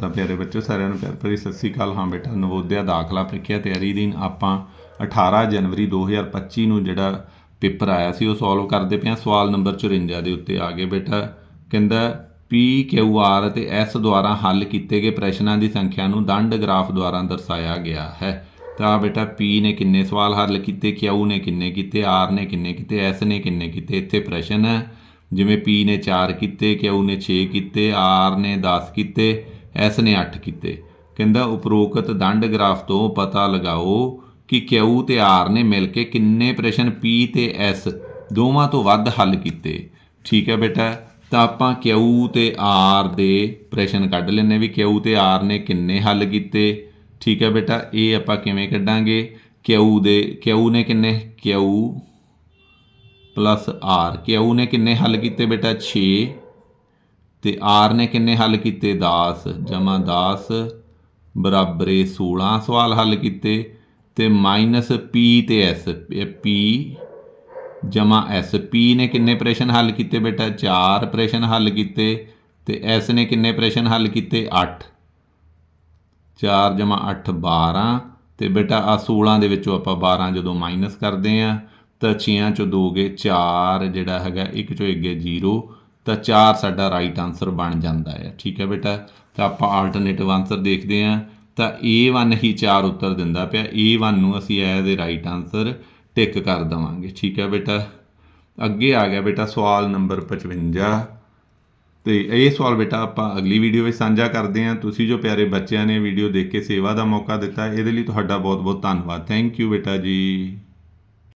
ਤਾਂ ਪਿਆਰੇ ਬੱਚੋ, ਸਾਰਿਆਂ ਨੂੰ ਪਿਆਰ ਭਰੀ ਸਤਿ ਸ੍ਰੀ ਅਕਾਲ। ਹਾਂ ਬੇਟਾ, ਨਵੋਦਿਆ ਦਾਖਲਾ ਪ੍ਰੀਖਿਆ ਤਿਆਰੀ ਦਿਨ ਆਪਾਂ 18 ਜਨਵਰੀ 2025 ਨੂੰ ਜਿਹੜਾ ਪੇਪਰ ਆਇਆ ਸੀ, ਉਹ ਸੋਲਵ ਕਰਦੇ ਪਿਆ ਸਵਾਲ ਨੰਬਰ 54 ਦੇ ਉੱਤੇ ਆ ਗਏ ਬੇਟਾ। ਕਹਿੰਦਾ ਪੀ ਕਿਊ ਆਰ ਅਤੇ ਐਸ ਦੁਆਰਾ ਹੱਲ ਕੀਤੇ ਗਏ ਪ੍ਰਸ਼ਨਾਂ ਦੀ ਸੰਖਿਆ ਨੂੰ ਦੰਡ ਗ੍ਰਾਫ ਦੁਆਰਾ ਦਰਸਾਇਆ ਗਿਆ ਹੈ। ਤਾਂ ਬੇਟਾ ਪੀ ਨੇ ਕਿੰਨੇ ਸਵਾਲ ਹੱਲ ਕੀਤੇ ਕਿਊ ਨੇ ਕਿੰਨੇ ਕੀਤੇ ਆਰ ਨੇ ਕਿੰਨੇ ਕੀਤੇ ਐਸ ਨੇ ਕਿੰਨੇ ਕੀਤੇ? ਇੱਥੇ ਪ੍ਰਸ਼ਨ ਹੈ। ਜਿਵੇਂ ਪੀ ਨੇ 4 ਕੀਤੇ ਕਿਊ ਨੇ 6 ਕੀਤੇ ਆਰ ਨੇ 10 ਕੀਤੇ। ਐਸ ਨੇ 8 ਕੀਤੇ। ਕਹਿੰਦਾ, ਉਪਰੋਕਤ ਦੰਡ ਗ੍ਰਾਫ ਤੋਂ ਪਤਾ ਲਗਾਓ ਕਿ ਕਿਊ ਤੇ ਆਰ ਨੇ ਮਿਲ ਕੇ ਕਿੰਨੇ ਪ੍ਰਸ਼ਨ ਪੀ ਤੇ ਐਸ ਦੋਵਾਂ ਤੋਂ ਵੱਧ ਹੱਲ ਕੀਤੇ। ਠੀਕ ਹੈ ਬੇਟਾ, ਤਾਂ ਆਪਾਂ ਕਿਊ ਤੇ ਆਰ ਦੇ ਪ੍ਰਸ਼ਨ ਕੱਢ ਲੈਣੇ ਵੀ ਕਿਊ ਤੇ ਆਰ ਨੇ ਕਿੰਨੇ ਹੱਲ ਕੀਤੇ। ਠੀਕ ਹੈ ਬੇਟਾ, ਇਹ ਆਪਾਂ ਕਿਵੇਂ ਕੱਢਾਂਗੇ? ਕਿਊ ਦੇ, ਕਿਊ ਨੇ ਕਿੰਨੇ? ਕਿਊ ਪਲੱਸ ਆਰ। ਕਿਊ ਨੇ ਕਿੰਨੇ ਹੱਲ ਕੀਤੇ ਬੇਟਾ? 6 ਤੇ ਆਰ ਨੇ ਕਿੰਨੇ ਹੱਲ ਕੀਤੇ? 10 ਜਮਾ 10 ਬਰਾਬਰੇ 16 ਸਵਾਲ ਹੱਲ ਕੀਤੇ ਤੇ ਮਾਈਨਸ ਪੀ ਤੇ ਐਸ ਪੀ ਜਮਾ ਐਸ ਪੀ ਨੇ ਕਿੰਨੇ ਪ੍ਰਸ਼ਨ ਹੱਲ ਕੀਤੇ ਬੇਟਾ? 4 ਪ੍ਰਸ਼ਨ ਹੱਲ ਕੀਤੇ ਤੇ ਐਸ ਨੇ ਕਿੰਨੇ ਪ੍ਰਸ਼ਨ ਹੱਲ ਕੀਤੇ? 8 4 ਜਮਾ 8 12 ਤੇ ਬੇਟਾ ਆ 16 ਦੇ ਵਿੱਚੋਂ ਆਪਾਂ 12 ਜਦੋਂ ਮਾਈਨਸ ਕਰਦੇ ਆ ਤਾਂ 6 ਚੋਂ 2 ਗਏ 4 ਜਿਹੜਾ ਹੈਗਾ ਇੱਕ ਚੋਂ ਇੱਕ ਗਿਆ 0 ਤਾਂ 4 ਸਾਡਾ ਰਾਈਟ ਆਨਸਰ ਬਣ ਜਾਂਦਾ ਹੈ। ਠੀਕ ਹੈ ਬੇਟਾ? ਤਾਂ ਆਪਾਂ ਆਲਟਰਨੇਟਿਵ ਆਨਸਰ ਦੇਖਦੇ ਹਾਂ। ਤਾਂ A1 ਹੀ 4 ਉੱਤਰ ਦਿੰਦਾ ਪਿਆ। A1 ਨੂੰ ਅਸੀਂ ਐਜ਼ ਦੇ ਰਾਈਟ ਆਨਸਰ ਟਿਕ ਕਰ ਦਵਾਂਗੇ। ਠੀਕ ਹੈ ਬੇਟਾ? ਅੱਗੇ ਆ ਗਿਆ ਬੇਟਾ ਸਵਾਲ ਨੰਬਰ 55 ਤੇ ਇਹ ਸਵਾਲ ਬੇਟਾ ਆਪਾਂ ਅਗਲੀ ਵੀਡੀਓ ਵਿੱਚ ਸਾਂਝਾ ਕਰਦੇ ਹਾਂ। ਤੁਸੀਂ ਜੋ ਪਿਆਰੇ ਬੱਚਿਆਂ ਨੇ ਵੀਡੀਓ ਦੇਖ ਕੇ ਸੇਵਾ ਦਾ ਮੌਕਾ ਦਿੱਤਾ, ਇਹਦੇ ਲਈ ਤੁਹਾਡਾ ਬਹੁਤ ਬਹੁਤ ਧੰਨਵਾਦ। ਥੈਂਕ ਯੂ ਬੇਟਾ ਜੀ।